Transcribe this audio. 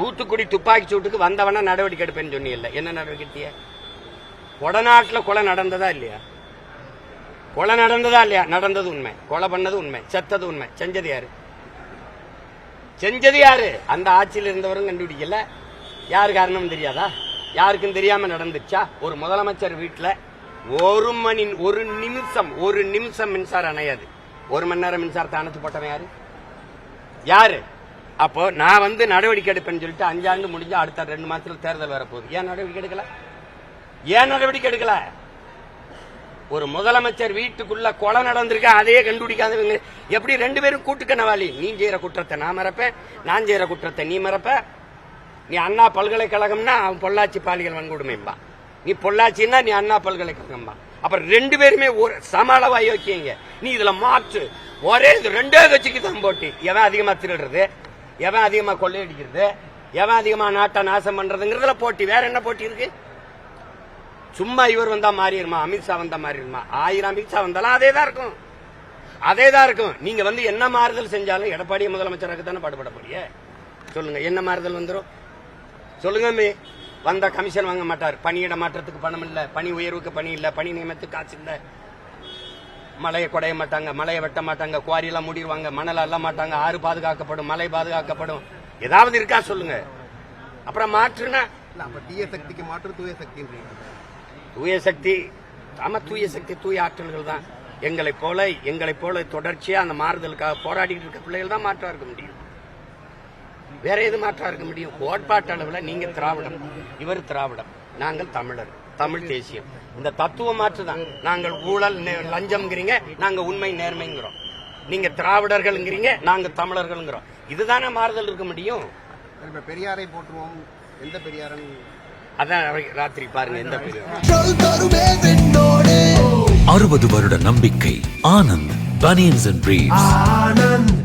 தூத்துக்குடி துப்பாக்கி சூட்டுக்கு வந்தவன நடவடிக்கை எடுப்பேன்னு சொன்னீங்கல்ல. என்ன நடவடிக்கை எடுத்திய கொடநாட்டுல கொலை நடந்ததா இல்லையா? கொலை நடந்ததா இல்லையா? நடந்தது உண்மை. கொலை பண்ணது உண்மை. செத்தது உண்மை. செஞ்சது யாரு? செஞ்சது யாரு? அந்த ஆட்சியில் இருந்தவரும் கண்டுபிடிக்கல. யாரு காரணம் தெரியாதா? யாருக்கும் தெரியாம நடந்துச்சா? ஒரு முதலமைச்சர் வீட்டில் ஒரு மணி ஒரு நிமிஷம் ஒரு நிமிஷம் மின்சாரம் அணையாது. ஒரு மணி நேரம் மின்சாரத்தை அணைச்சு போட்டவன் யாரு? யாரு? அப்போ நான் வந்து நடவடிக்கை எடுப்பேன்னு சொல்லிட்டு அஞ்சாண்டு முடிஞ்சு அடுத்த ரெண்டு மாசத்துல தேர்தல் வரப்போகுது ஏன் நடவடிக்கை எடுக்கல? ஏன் நடவடிக்கை எடுக்கல? ஒரு முதலமைச்சர் வீட்டுக்குள்ள கொலை நடந்திருக்கா அதையே கண்டுபிடிக்காதவங்க எப்படி ரெண்டு பேரும் கூட்டுக்கணவாளி நீ செய்யற குற்றத்தை நான் மறப்பேன் நான் செய்யற குற்றத்தை நீ மறப்ப. நீ அண்ணா பல்கலைக்கழகம்னா அவன் பொள்ளாச்சி பாலியல் வன்கொடுமைம்பா. நீ பொள்ளாச்சின்னா நீ அண்ணா பல்கலைக்கழகம்பா. அப்புறம் ரெண்டு பேருமே ஒரு சம அளவா யோக்கியங்க நீ இதுல மாற்று. ஒரே இது ரெண்டே கட்சிக்கு தான் போட்டி. எவன் அதிகமா திருடுறது? எவன் அதிகமா கொள்ளையடிக்கிறது? எவன் அதிகமா நாட்டை நாசம் பண்றதுங்கிறதுல போட்டி. வேற என்ன போட்டி இருக்கு? சும்மா இவர் வந்தா மாறிடுமா? அமித்ஷா வந்தா மாறிடுமா? ஆயிரம் அமித்ஷா வந்தாலும் அதே தான் இருக்கும். அதே தான் இருக்கும். நீங்க வந்து என்ன மாறுதல் செஞ்சாலும் எடப்பாடி முதலமைச்சராக தானே பாடுபட போறிய சொல்லுங்க என்ன மாறுதல் வந்துடும் சொல்லுங்க மே வந்தா கமிஷன் வாங்க மாட்டார். பணியிட மாற்றத்துக்கு பணம் இல்லை பணி உயர்வுக்கு பணி இல்லை பணி நியமனத்துக்கு காசு இல்ல. மலையை குடைய மாட்டாங்க மலையை வெட்ட மாட்டாங்க குவாரியெல்லாம் மூடிடுவாங்க மணல் அள்ள மாட்டாங்க ஆறு பாதுகாக்கப்படும் மலை பாதுகாக்கப்படும். ஏதாவது இருக்கா சொல்லுங்க. அப்புறம் மாற்றுனா? அப்ப தீய சக்திக்கு மாற்று தூய சக்தின்றீங்க. தூய சக்தி ஆமா தூய சக்தி தூய ஆற்றல்கள் தான். எங்களை போல எங்களை போல தொடர்ச்சியா அந்த மாறுதலுக்காக போராடிட்டு இருக்க பிள்ளைகள் தான் மாற்றா இருக்க முடியும். வேற எது மாற்றா இருக்க முடியும்? கோட்பாட்டு அளவுல நீங்க திராவிடம் இவர் திராவிடம் நாங்கள் தமிழர். தமிழ் தேசியம். இந்த தத்துவ மாற்று தான் நாங்கள் ஊழல் லஞ்சம்ங்கிறீங்க நாங்க உண்மை நேர்மைங்கிறோம். நீங்க திராவிடர்கள்ங்கிறீங்க நாங்க தமிழர்கள்ங்கிறோம். இதுதானே மாறுதல் இருக்க முடியும்? பெரியாரை போற்றுவோம். எந்த பெரியாரன்? அதான் ராத்திரி பாருங்க எந்த பேரு அறுபது வருட நம்பிக்கை ஆனந்த் பனியன்ஸ் அண்ட் ஆனந்த்.